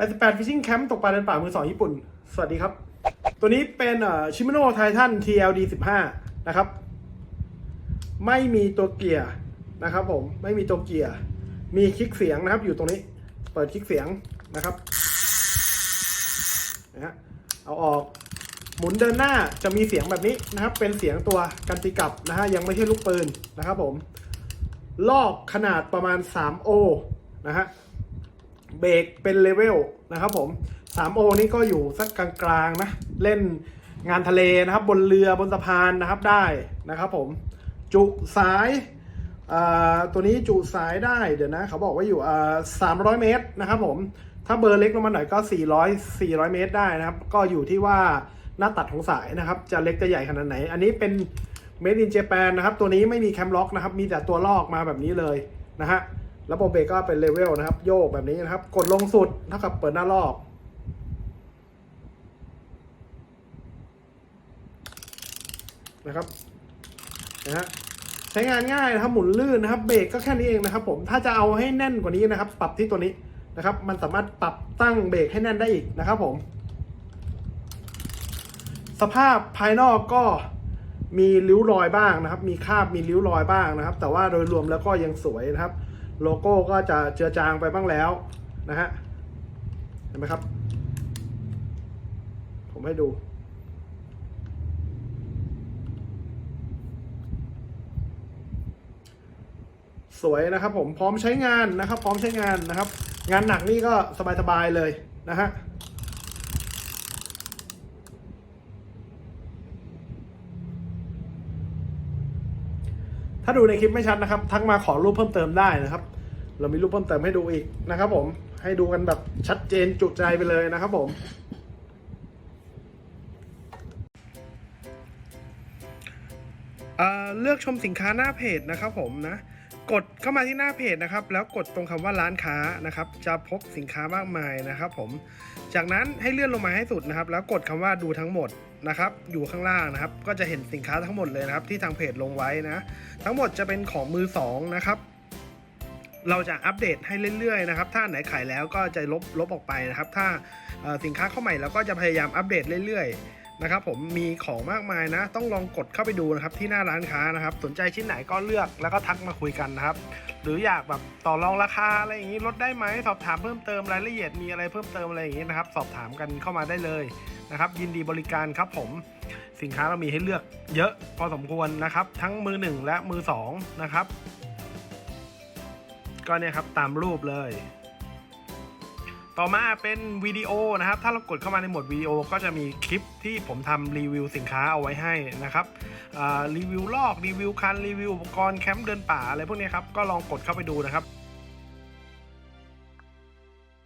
88 Fishing Camp ตกปลาเดินป่ามือสองญี่ปุ่น สวัสดีครับ ตัวนี้เป็นชิมิโนไททัน TLD 15 นะครับ ไม่มีตัวเกียร์นะครับผม ไม่มีตัวเกียร์ มีคลิกเสียงนะครับ อยู่ตรงนี้ เปิดคลิกเสียงนะครับ นะฮะ เอาออก หมุนเดินหน้าจะมีเสียงแบบนี้นะครับ เป็นเสียงตัวกันติกลับนะฮะ ยังไม่ใช่ลูกปืนนะครับผม ลอกขนาดประมาณ 3 โอ นะฮะ เบรกเป็นเลเวลนะครับผม3โอนี่ก็อยู่สักกลางๆนะ เล่นงานทะเลนะครับ บนเรือบนสะพานนะครับได้นะครับผม จุสายอ่าตัวนี้จุสายได้เดี๋ยวนะ เขาบอกว่าอยู่อ่า300 เมตรนะครับผม ถ้าเบอร์เล็กลงมาหน่อยก็ 400 400 เมตรได้นะครับ ก็อยู่ที่ว่าหน้าตัดของสายนะครับ จะเล็กจะใหญ่ขนาดไหน อันนี้เป็น Made in Japan นะครับ ตัวนี้ไม่มีแคมล็อกนะครับ มีแต่ตัวลอกมาแบบนี้เลยนะฮะ ระบบเบรกก็เป็นเลเวลนะครับ โยกแบบนี้นะครับ กดลงสุดเท่ากับเปิดหน้าลอกนะครับนะฮะใช้งานง่ายนะครับหมุนลื่นนะครับเบรกก็แค่นี้เองนะครับ ผมถ้าจะเอาให้แน่นกว่านี้นะครับ ปรับที่ตัวนี้นะครับ มันสามารถปรับตั้งเบรกให้แน่นได้อีกนะครับ ผม สภาพภายนอกก็มีริ้วรอยบ้างนะครับ มีคราบมีริ้วรอยบ้างนะครับ แต่ว่าโดยรวมแล้วก็ยังสวยนะครับ โลโก้ก็จะเจือจางไปบ้างแล้วนะฮะเห็นไหมครับ ผมให้ดู สวยนะครับผมพร้อมใช้งานนะครับ พร้อมใช้งานนะครับ งานหนักนี่ก็สบายๆเลยนะฮะ ถ้าดูในคลิปไม่ชัดนะครับ ทักมาขอรูปเพิ่มเติมได้นะครับ เรามีรูปเพิ่มเติมให้ดูอีกนะครับ ผมให้ดูกันแบบชัดเจนจุใจไปเลยนะครับ ผมเเลือกชมสินค้าหน้าเพจนะครับผมนะกดเข้ามาที่หน้าเพจนะครับ แล้วกดตรงคำว่าร้านค้านะครับ จะพบสินค้ามากมายนะครับ ผม จากนั้นให้เลื่อนลงมาให้สุดนะครับ แล้วกดคำว่าดูทั้งหมด นะครับ อยู่ข้างล่างนะครับ ก็จะเห็นสินค้าทั้งหมดเลยนะครับ ที่ทางเพจลงไว้นะ ทั้งหมดจะเป็นของมือสองนะครับ เราจะอัปเดตให้เรื่อยๆนะครับ ถ้าไหนขายแล้วก็จะลบลบออกไปนะครับ ถ้าสินค้าเข้าใหม่เราก็จะพยายามอัปเดตเรื่อยๆ นะครับผมมีของมากมายนะ ต้องลองกดเข้าไปดูนะครับที่หน้าร้านค้านะครับ สนใจชิ้นไหนก็เลือกแล้วก็ทักมาคุยกันนะครับ หรืออยากแบบต่อรองราคาอะไรอย่างนี้ลดได้ไหมสอบถามเพิ่มเติมรายละเอียดมีอะไรเพิ่มเติมอะไรอย่างนี้นะครับ สอบถามกันเข้ามาได้เลยนะครับ ยินดีบริการครับผมสินค้าเรามีให้เลือกเยอะพอสมควรนะครับ ทั้งมือหนึ่งและมือสองนะครับก็เนี่ยครับตามรูปเลย ต่อมาเป็นวิดีโอนะครับ ถ้าเรากดเข้ามาในหมวดวิดีโอก็จะมีคลิปที่ผมทำรีวิวสินค้าเอาไว้ให้นะครับรีวิวลอกรีวิวคันรีวิวอุปกรณ์แคมป์เดินป่าอะไรพวกนี้ครับก็ลองกดเข้าไปดูนะครับ